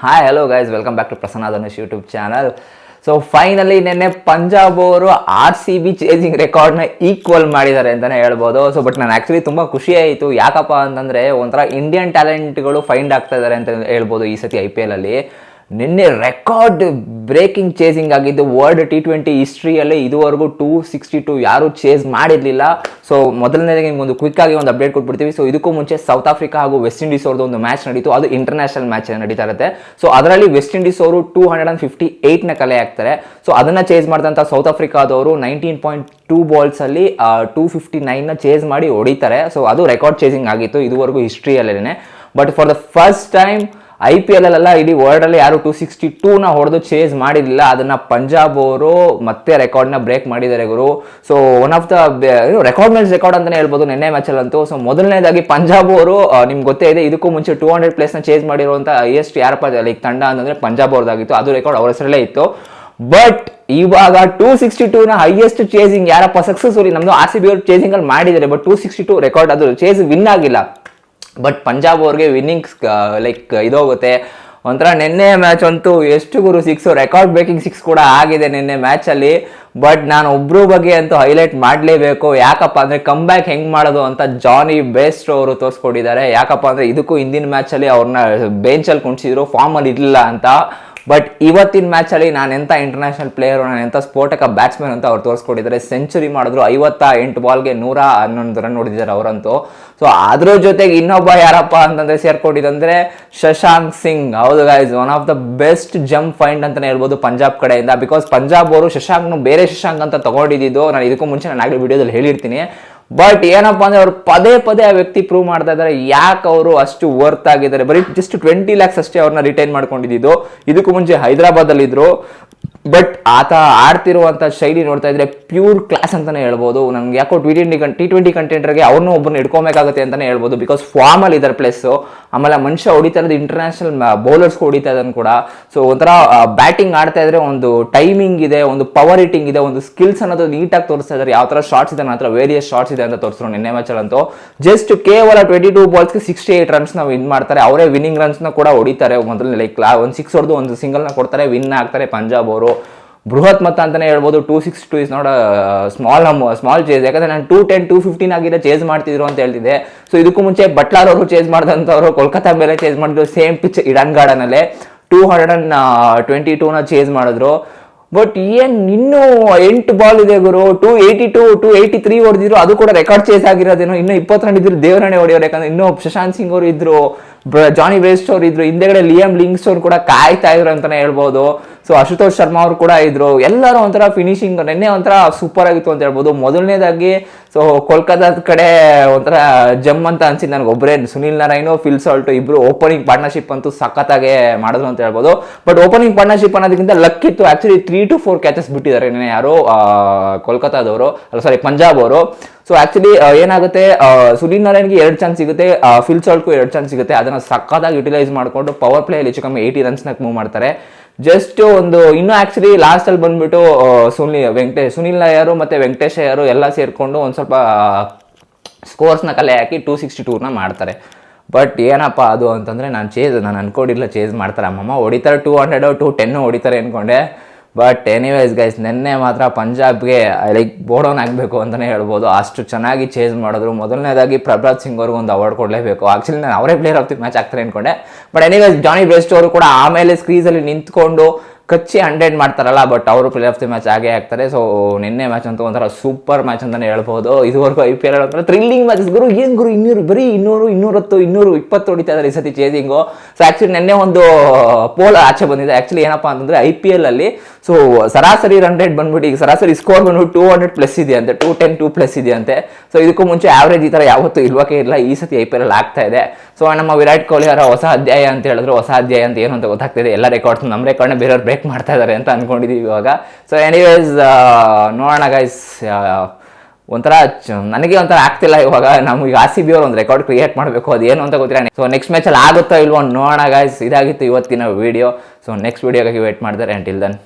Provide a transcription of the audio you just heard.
Hi hello guys welcome back to Prasanna Dhanush YouTube channel so finally ನಿನ್ನೆ ಪಂಜಾಬ್ ಅವರು R C B chasing ರೆಕಾರ್ಡ್ನ equal ಮಾಡಿದ್ದಾರೆ ಅಂತಲೇ ಹೇಳ್ಬೋದು. ಸೊ ಬಟ್ ನಾನು ಆ್ಯಕ್ಚುಲಿ ತುಂಬ ಖುಷಿ ಆಯಿತು. ಯಾಕಪ್ಪ ಅಂತಂದರೆ ಒಂಥರ ಇಂಡಿಯನ್ ಟ್ಯಾಲೆಂಟ್ಗಳು ಫೈಂಡ್ ಆಗ್ತಾ ಇದ್ದಾರೆ ಅಂತ ಹೇಳ್ಬೋದು ಈ ಸತಿ ಐ ಪಿ ಎಲಲ್ಲಿ ನಿನ್ನೆ ರೆಕಾರ್ಡ್ ಬ್ರೇಕಿಂಗ್ ಚೇಸಿಂಗ್ ಆಗಿದ್ದು ವರ್ಲ್ಡ್ ಟಿ ಟ್ವೆಂಟಿ ಹಿಸ್ಟ್ರಿಯಲ್ಲಿ ಇದುವರೆಗೂ ಟೂ ಸಿಕ್ಸ್ಟಿ ಟು ಯಾರೂ ಚೇಸ್ ಮಾಡಿರಲಿಲ್ಲ. ಸೊ ಮೊದಲನೇದಾಗಿ ನಿಮ್ಗೆ ಒಂದು ಕ್ವಿಕ್ ಆಗಿ ಒಂದು ಅಪ್ಡೇಟ್ ಕೊಟ್ಬಿಡ್ತೀವಿ. ಸೊ ಇದಕ್ಕೂ ಮುಂಚೆ ಸೌತ್ ಆಫ್ರಿಕಾ ಹಾಗೂ ವೆಸ್ಟ್ ಇಂಡೀಸ್ ಅವ್ರದ್ದು ಒಂದು ಮ್ಯಾಚ್ ನಡೀತು. ಅದು ಇಂಟರ್ನ್ಯಾಷನಲ್ ಮ್ಯಾಚ್ ನಡೀತಾ ಇರುತ್ತೆ. ಸೊ ಅದರಲ್ಲಿ ವೆಸ್ಟ್ ಇಂಡೀಸ್ ಅವರು ಟೂ ಹಂಡ್ರೆಡ್ ಆ್ಯಂಡ್ ಫಿಫ್ಟಿ ಏಯ್ಟ್ನ ಕಲೆ ಹಾಕ್ತಾರೆ. ಸೊ ಅದನ್ನು ಚೇಸ್ ಮಾಡಿದಂಥ ಸೌತ್ ಆಫ್ರಿಕಾದವರು ನೈನ್ಟೀನ್ ಪಾಯಿಂಟ್ ಟೂ ಬಾಲ್ಸಲ್ಲಿ ಟೂ ಫಿಫ್ಟಿ ನೈನ್ನ ಚೇಸ್ ಮಾಡಿ ಹೊಡಿತಾರೆ. ಸೊ ಅದು ರೆಕಾರ್ಡ್ ಚೇಸಿಂಗ್ ಆಗಿತ್ತು ಇದುವರೆಗೂ ಹಿಸ್ಟ್ರಿಯಲ್ಲೇ but for the first time I P L ಅಲ್ಲ ಇಡೀ ವರ್ಲ್ಡ್ ಅಲ್ಲಿ ಯಾರು ಟೂ ಸಿಕ್ಸ್ಟಿ ಟೂನ ಹೊಡೆದು ಚೇಸ್ ಮಾಡಿರಲಿಲ್ಲ. ಅದನ್ನ ಪಂಜಾಬ್ ಅವರು ಮತ್ತೆ ರೆಕಾರ್ಡ್ನ ಬ್ರೇಕ್ ಮಾಡಿದ್ದಾರೆ ಗುರು. So one of the record mails record ಅಂತಾನೆ ಹೇಳ್ಬೋದು ನಿನ್ನೆ ಮ್ಯಾಚಲ್ಲಂತೂ ಸೊ ಮೊದಲನೇದಾಗಿ ಪಂಜಾಬ್ ಅವರು ನಿಮ್ಗೆ ಗೊತ್ತೇ ಇದೆ, ಇದಕ್ಕೂ ಮುಂಚೆ ಟೂ ಹಂಡ್ರೆಡ್ನ ಚೇಸ್ ಮಾಡಿರುವಂಥ ಹೈಯೆಸ್ಟ್ ಯಾರಪ್ಪ ಲೈಕ್ ತಂಡ ಅಂತಂದ್ರೆ ಪಂಜಾಬ್ ಅವ್ರದ್ದಾಗಿತ್ತು. ಅದು ರೆಕಾರ್ಡ್ ಅವ್ರ ಹೆಸರಲ್ಲೇ ಇತ್ತು. ಬಟ್ ಇವಾಗ ಟೂ ಸಿಕ್ಸ್ಟಿ ಟೂನ ಹೈಯೆಸ್ಟ್ ಚೇಸಿಂಗ್ ಯಾರಪ್ಪ ಸಕ್ಸಸ್ಫುಲಿ ನಮ್ದು ಆರ್ ಸಿ ಬಿ ಅವರು ಚೇಸಿಂಗ್ ಅಲ್ಲಿ ಮಾಡಿದ್ದಾರೆ. But two sixty two record ಅದು ಚೇಸ್ ವಿನ್ ಆಗಿಲ್ಲ. ಬಟ್ ಪಂಜಾಬ್ ಅವ್ರಿಗೆ ವಿನ್ನಿಂಗ್ಸ್ ಲೈಕ್ ಇದೋಗುತ್ತೆ. ಒಂಥರ ನಿನ್ನೆ ಮ್ಯಾಚ್ ಅಂತೂ ಎಷ್ಟು ಗುರು ಸಿಕ್ಸು ರೆಕಾರ್ಡ್ ಬ್ರೇಕಿಂಗ್ ಸಿಕ್ಸ್ ಕೂಡ ಆಗಿದೆ ನಿನ್ನೆ ಮ್ಯಾಚಲ್ಲಿ ಬಟ್ ನಾನು ಒಬ್ರು ಬಗ್ಗೆ ಅಂತೂ ಹೈಲೈಟ್ ಮಾಡಲೇಬೇಕು. ಯಾಕಪ್ಪ ಅಂದರೆ ಕಮ್ ಬ್ಯಾಕ್ ಹೆಂಗೆ ಮಾಡೋದು ಅಂತ ಜಾನಿ ಬೇಸ್ಟ್ ಅವರು ತೋರಿಸ್ಕೊಟ್ಟಿದ್ದಾರೆ. ಯಾಕಪ್ಪ ಅಂದರೆ ಇದಕ್ಕೂ ಹಿಂದಿನ ಮ್ಯಾಚಲ್ಲಿ ಅವ್ರನ್ನ ಬೆಂಚಲ್ಲಿ ಕುಣಿಸಿದ್ರು ಫಾರ್ಮಲ್ಲಿ ಇರಲಿಲ್ಲ ಅಂತ. ಬಟ್ ಇವತ್ತಿನ ಮ್ಯಾಚಲ್ಲಿ ನಾನು ಎಂಥ ಇಂಟರ್ನ್ಯಾಷನಲ್ ಪ್ಲೇಯರು ನಾನು ಎಂಥ ಸ್ಫೋಟಕ ಬ್ಯಾಟ್ಸ್ಮನ್ ಅಂತ ಅವ್ರು ತೋರಿಸ್ಕೊಟ್ಟಿದ್ದಾರೆ. ಸೆಂಚುರಿ ಮಾಡಿದ್ರು, ಐವತ್ತ ಎಂಟು ಬಾಲ್ಗೆ ನೂರ ಹನ್ನೊಂದು ರನ್ ಹೊಡೆದಿದ್ದಾರೆ ಅವರಂತೂ. ಸೊ ಅದ್ರ ಜೊತೆಗೆ ಇನ್ನೊಬ್ಬ ಯಾರಪ್ಪ ಅಂತಂದ್ರೆ ಸೇರ್ಕೊಂಡಿದ್ದಂದರೆ ಶಶಾಂಕ್ ಸಿಂಗ್. ಹೌದು guys one of the best jump find ಅಂತಲೇ ಹೇಳ್ಬೋದು ಪಂಜಾಬ್ ಕಡೆಯಿಂದ. ಬಿಕಾಸ್ ಪಂಜಾಬ್ ಅವರು ಶಶಾಂಕ್ನು ಬೇರೆ ಶಶಾಂಕ್ ಅಂತ ತಗೊಂಡಿದ್ದು. ನಾನು ಇದಕ್ಕೂ ಮುಂಚೆ ನಾನು ಆಗಲೇ ವಿಡಿಯೋದಲ್ಲಿ ಹೇಳಿರ್ತೀನಿ. ಬಟ್ ಏನಪ್ಪಾ ಅಂದ್ರೆ ಅವ್ರು ಪದೇ ಪದೇ ಆ ವ್ಯಕ್ತಿ ಪ್ರೂವ್ ಮಾಡ್ತಾ ಇದ್ದಾರೆ. ಯಾಕೆ ಅವರು ಅಷ್ಟು ವರ್ತ್ ಆಗಿದ್ದಾರೆ? ಬರೀ ಜಸ್ಟ್ ಟ್ವೆಂಟಿ ಲ್ಯಾಕ್ಸ್ ಅಷ್ಟೇ ಅವ್ರನ್ನ ರಿಟೈನ್ ಮಾಡ್ಕೊಂಡಿದ್ದು. ಇದಕ್ಕೂ ಮುಂಚೆ ಹೈದರಾಬಾದ್ ಅಲ್ಲಿ ಇದ್ರು ಬಟ್ ಆತ ಆಡ್ತಿರುವಂಥ ಶೈಲಿ ನೋಡ್ತಾ ಇದ್ರೆ ಪ್ಯೂರ್ ಕ್ಲಾಸ್ ಅಂತಾನೆ ಹೇಳ್ಬೋದು. ನಂಗೆ ಯಾಕೋ ಟಿ ಟ್ವೆಂಟಿ ಟಿ ಟ್ವೆಂಟಿ ಕಂಟೆಂಟರ್ಗೆ ಅವ್ರನ್ನೂ ಒಬ್ಬರನ್ನ ಇಟ್ಕೊಬೇಕಾಗುತ್ತೆ ಅಂತಾನೆ ಹೇಳ್ಬೋದು. ಬಿಕಾಸ್ ಫಾರ್ಮ್ ಅಲ್ಲಿ ಇದ್ದಾರೆ ಪ್ಲೇಸು ಆಮೇಲೆ ಮನುಷ್ಯ ಹೊಡಿತಾ ಇರೋದು ಇಂಟರ್ನ್ಯಾಷನಲ್ ಬೌಲರ್ಸ್ ಹೊಡಿತಾ ಇದ್ದಾನೆ ಕೂಡ. ಸೊ ಒಂಥರ ಬ್ಯಾಟಿಂಗ್ ಆಡ್ತಾ ಇದ್ರೆ ಒಂದು ಟೈಮಿಂಗ್ ಇದೆ, ಒಂದು ಪವರ್ ಇಟಿಂಗ್ ಇದೆ, ಒಂದು ಸ್ಕಿಲ್ಸ್ ಅನ್ನೋದು ನೀಟಾಗಿ ತೋರಿಸ್ತಾ ಇದ್ದಾರೆ ಯಾವ ಥರ ಶಾರ್ಟ್ಸ್ ಇದೆ ಹತ್ರ ವೇರಿಯಸ್ ಶಾರ್ಟ್ಸ್ ಇದೆ ಅಂತ ತೋರಿಸ್ರು ನಿನ್ನೆ ಮ್ಯಾಚಲ್ಲಿ ಅಂತೂ. ಜಸ್ಟ್ ಕೇವಲ ಟ್ವೆಂಟಿ ಟೂ ಬಾಲ್ಸ್ಗೆ ಸಿಕ್ಸ್ಟಿ ಏಟ್ ರನ್ಸ್ನ ವಿನ್ ಮಾಡ್ತಾರೆ. ಅವರೇ ವಿನ್ನಿಂಗ್ ರನ್ಸ್ನ ಕೂಡ ಹೊಡಿತಾರೆ. ಮೊದಲು ಲೈಕ್ ಒಂದು ಸಿಕ್ಸ್ ಹೊಡೆದು ಒಂದು ಸಿಂಗಲ್ನ ಕೊಡ್ತಾರೆ ವಿನ್ ಆಗ್ತಾರೆ. ಪಂಜಾಬ್ ಅವರು. ಬೃಹತ್ ಮತ ಅಂತಾನೆ ಹೇಳ್ಬೋದು. Two six two is not small ನಮ್ ಸ್ಮಾಲ್ ಚೇಸ್ ಯಾಕಂದ್ರೆ ನಾನು ಟೂ ಟೆನ್ ಟೂ ಫಿಫ್ಟೀನ್ ಆಗಿದ್ದ ಚೇಸ್ ಮಾಡ್ತಿದ್ರು ಅಂತ ಹೇಳ್ತಿದೆ ಸೊ ಇದಕ್ಕೂ ಮುಂಚೆ ಬಟ್ಲಾರ್ ಅವರು ಚೇಸ್ ಮಾಡಿದಂಥವ್ರು ಕೋಲ್ಕತ್ತಾ ಮೇಲೆ ಚೇಸ್ ಮಾಡಿದ್ರು. ಸೇಮ್ ಪಿಚ್ ಇಡನ್ ಗಾರ್ಡನಲ್ಲೇ ಟೂ ಹಂಡ್ರೆಡ್ ಅಂಡ್ ಟ್ವೆಂಟಿ ಟೂನ ಚೇಸ್ ಮಾಡಿದ್ರು. ಬಟ್ ಏನು ಇನ್ನೂ ಎಂಟು ಬಾಲ್ ಇದೆ ಗುರು. Two eighty two two eighty three ಹೊಡೆದಿದ್ರು. ಅದು ಕೂಡ ರೆಕಾರ್ಡ್ ಚೇಸ್ ಆಗಿರೋದೇನು. ಇನ್ನೂ ಇಪ್ಪತ್ತು ರನ್ ಇದ್ರು ದೇವರಣೆ ಹೊಡೆಯೋರು. ಯಾಕಂದ್ರೆ ಇನ್ನೂ ಶಶಾಂತ್ ಸಿಂಗ್ ಅವರು ಇದ್ರು. ಜಾನಿ ವೇಸ್ಟ್ ಅವರು ಇದ್ರು. ಹಿಂದೆಗಡೆ ಲಿಯಮ್ ಲಿಂಗ್ಸ್ ಅವ್ರು ಕೂಡ ಕಾಯ್ತಾ ಇದ್ರು ಅಂತಾನೆ ಹೇಳ್ಬೋದು. ಸೊ ಅಶುತೋಷ್ ಶರ್ಮಾ ಅವರು ಕೂಡ ಇದ್ರು. ಎಲ್ಲರೂ ಒಂಥರ ಫಿನಿಶಿಂಗ್ ನಿನ್ನೆ ಒಂಥರ ಸೂಪರ್ ಆಗಿತ್ತು ಅಂತ ಹೇಳ್ಬೋದು. ಮೊದಲನೇದಾಗಿ ಸೊ ಕೋಲ್ಕತ್ತಾದ ಕಡೆ ಒಂಥರ ಜಮ್ ಅಂತ ಅನ್ಸಿದ್ದು ನನಗೆ ಒಬ್ಬರೇ ಸುನಿಲ್ ನಾರಾಯಣ್ ಫಿಲ್ ಸಾಲ್ಟ್ ಇಬ್ರು ಓಪನಿಂಗ್ ಪಾರ್ಟ್ನರ್ಶಿಪ್ ಅಂತೂ ಸಖತ್ತಾಗೆ ಮಾಡಿದ್ರು ಅಂತ ಹೇಳ್ಬೋದು. ಬಟ್ ಓಪನಿಂಗ್ ಪಾರ್ಟ್ನರ್ಶಿಪ್ ಅನ್ನೋದಕ್ಕಿಂತ ಲಕ್ ಇತ್ತು. Actually three to four catches ಬಿಟ್ಟಿದ್ದಾರೆ ನಿನ್ನೆ ಯಾರು ಕೋಲ್ಕತ್ತಾದವರು ಅಲ್ಲ ಸಾರಿ ಪಂಜಾಬ್ ಅವರು. ಸೊ ಆಕ್ಚುಲಿ ಏನಾಗುತ್ತೆ ಸುನಿಲ್ ನಾರಾಯಣ್ಗೆ ಎರಡು ಚಾನ್ಸ್ ಸಿಗುತ್ತೆ ಫಿಲ್ ಸಾಲ್ಟ್ಗೂ ಎರಡು ಚಾನ್ಸ್ ಸಿಗುತ್ತೆ. ಅದನ್ನು ಸಖತ್ತಾಗಿ ಯುಟಿಲೈಸ್ ಮಾಡಿಕೊಂಡು ಪವರ್ ಪ್ಲೇಯಲ್ಲಿ ಹೆಚ್ಚು ಕಮ್ಮಿ ಏಯ್ಟಿ ರನ್ಸ್ನಾಗ ಮೂವ್ ಮಾಡ್ತಾರೆ. ಜಸ್ಟ್ ಒಂದು, ಇನ್ನು ಆಕ್ಚುಲಿ ಲಾಸ್ಟ್ ಅಲ್ಲಿ ಬಂದ್ಬಿಟ್ಟು ಸುನಿಲ್ ವೆಂಕಟೇಶ್ ಸುನಿಲ್ ನಾಯರು ಮತ್ತೆ ವೆಂಕಟೇಶ್ ಅಯ್ಯರು ಎಲ್ಲ ಸೇರ್ಕೊಂಡು ಒಂದು ಸ್ವಲ್ಪ ಸ್ಕೋರ್ಸ್ನ ಕಲೆ ಹಾಕಿ ಟೂ ಸಿಕ್ಸ್ಟಿ ಟೂರ್ನ ಮಾಡ್ತಾರೆ. ಬಟ್ ಏನಪ್ಪ ಅದು ಅಂತಂದರೆ ನಾನು ಚೇಸ್ ನಾನು ಅನ್ಕೊಂಡಿಲ್ಲ ಚೇಸ್ ಮಾಡ್ತಾರೆ ಅಮ್ಮಮ್ಮ. ಹೊಡಿತಾರೆ ಟೂ ಹಂಡ್ರೆಡು ಟೂ ಟೆನ್ನು ಹೊಡಿತಾರೆ ಅಂದ್ಕೊಂಡೆ ಬಟ್ ಎನಿವೇಸ್ ಗೈಸ್ ನಿನ್ನೆ ಮಾತ್ರ ಪಂಜಾಬ್ಗೆ ಲೈಕ್ ಬೋರ್ಡೌನ್ ಆಗಬೇಕು ಅಂತಲೇ ಹೇಳ್ಬೋದು. ಅಷ್ಟು ಚೆನ್ನಾಗಿ ಚೇಸ್ ಮಾಡಿದ್ರು. ಮೊದಲನೇದಾಗಿ ಪ್ರಭಾತ್ ಸಿಂಗ್ ಅವ್ರಿಗೆ ಒಂದು ಅವಾರ್ಡ್ ಕೊಡಲೇಬೇಕು. ಆ್ಯಕ್ಚುಲಿ ನಾನು ಅವರೇ ಪ್ಲೇಯರ್ ಆಫ್ ದಿ ಮ್ಯಾಚ್ ಆಗ್ತಾರೆ ಅಂದ್ಕೊಂಡೆ ಬಟ್ ಎನಿವೈಸ್ ಜಾನಿ ಬೆಸ್ಟ್ ಅವರು ಕೂಡ ಆಮೇಲೆ ಸ್ಕ್ರೀಸಲ್ಲಿ ನಿಂತ್ಕೊಂಡು ಕಚ್ಚಿ ಹಂಡ್ರೆಡ್ ಮಾಡ್ತಾರಲ್ಲ ಬಟ್ ಅವರು ಪ್ಲೇ ಆಫ್ ದಿ ಮ್ಯಾಚ್ ಆಗೇ ಆಗ್ತಾರೆ. ಸೊ ನಿನ್ನೆ ಮ್ಯಾಚ್ ಅಂತೂ ಒಂಥರ ಸೂಪರ್ ಮ್ಯಾಚ್ ಅಂತಲೇ ಹೇಳ್ಬೋದು. ಇದುವರೆಗೂ ಐ ಪಿ ಎಲ್ ಒಂಥರ ಥ್ರಿಲ್ಲಿಂಗ್ ಮ್ಯಾಚಸ್ ಗುರು, ಏನು ಗುರು, ಇನ್ನೂರು, ಬರೀ ಇನ್ನೂರು, ಇನ್ನೂರತ್ತು, ಇನ್ನೂರು, ಇಪ್ಪತ್ತು ಹೊಡಿತಾ ಇದ್ದಾರೆ ಈ ಸತಿ ಚೇಸಿಂಗು ಸೊ ಆ್ಯಕ್ಚುಲಿ ನಿನ್ನೆ ಒಂದು ಪೋಲ್ ಆಚೆ ಬಂದಿದೆ. ಆ್ಯಕ್ಚುಲಿ ಏನಪ್ಪ ಅಂತಂದರೆ ಐ ಪಿ ಎಲ್ ಅಲ್ಲಿ ಸೊ ಸರಾಸರಿ ರನ್ ರೇಟ್ ಬಂದ್ಬಿಟ್ಟು ಈಗ ಸರಾಸರಿ ಸ್ಕೋರ್ ಬಂದ್ಬಿಟ್ಟು ಟೂ ಹಂಡ್ರೆಡ್ ಪ್ಲಸ್ ಇದೆ ಅಂತೆ ಟೂ ಟೆನ್ ಟೂ ಪ್ಲಸ್ ಇದೆ ಅಂತೆ. ಸೊ ಇದಕ್ಕೂ ಮುಂಚೆ ಆವ್ರೇಜ್ ಈ ಥರ ಯಾವತ್ತೂ ಇಲ್ವಕ್ಕೆ ಇಲ್ಲ. ಈ ಸತಿ ಐ ಪಿ ಎಲ್ ಆಗ್ತಾ ಇದೆ. ಸೊ ನಮ್ಮ ವಿರಾಟ್ ಕೊಹ್ಲಿ ಅವರ ಹೊಸ ಅಧ್ಯಾಯ ಅಂತ ಹೇಳಿದ್ರು. ಹೊಸ ಅಧ್ಯಾಯ ಅಂತ ಏನು ಅಂತ ಗೊತ್ತಾಗ್ತಿದೆ. ಎಲ್ಲ ರೆಕಾರ್ಡ್ಸ್ ನಮ್ಮ ರೆಕಾರ್ಡ್ನ ಬೇರೆಯವ್ರು ಬ್ರೇಕ್ ಮಾಡ್ತಾ ಇದ್ದಾರೆ ಅಂತ ಅಂದ್ಕೊಂಡಿದ್ದೀವಿ ಇವಾಗ. ಸೊ ಎನಿವೇಸ್ ನೋಡೋಣ ಗೈಸ್ ಒಂಥರ ನನಗೆ ಒಂಥರ ಆಗ್ತಿಲ್ಲ ಇವಾಗ. ನಮಗೆ ಆರ್ ಸಿ ಬಿ ಅವ್ರು ಒಂದು ರೆಕಾರ್ಡ್ ಕ್ರಿಯೇಟ್ ಮಾಡಬೇಕು. ಅದು ಏನು ಅಂತ ಗೊತ್ತಿಲ್ಲ. ಸೊ ನೆಕ್ಸ್ಟ್ ಮ್ಯಾಚಲ್ಲಿ ಆಗುತ್ತೋ ಇಲ್ವೋ ನೋಡೋಣ ಗೈಸ್ ಇದಾಗಿತ್ತು ಇವತ್ತಿನ ವಿಡಿಯೋ ಸೊ ನೆಕ್ಸ್ಟ್ ವೀಡಿಯೋಗಾಗಿ ವೇಟ್ ಮಾಡಿದ್ರೆ. Until then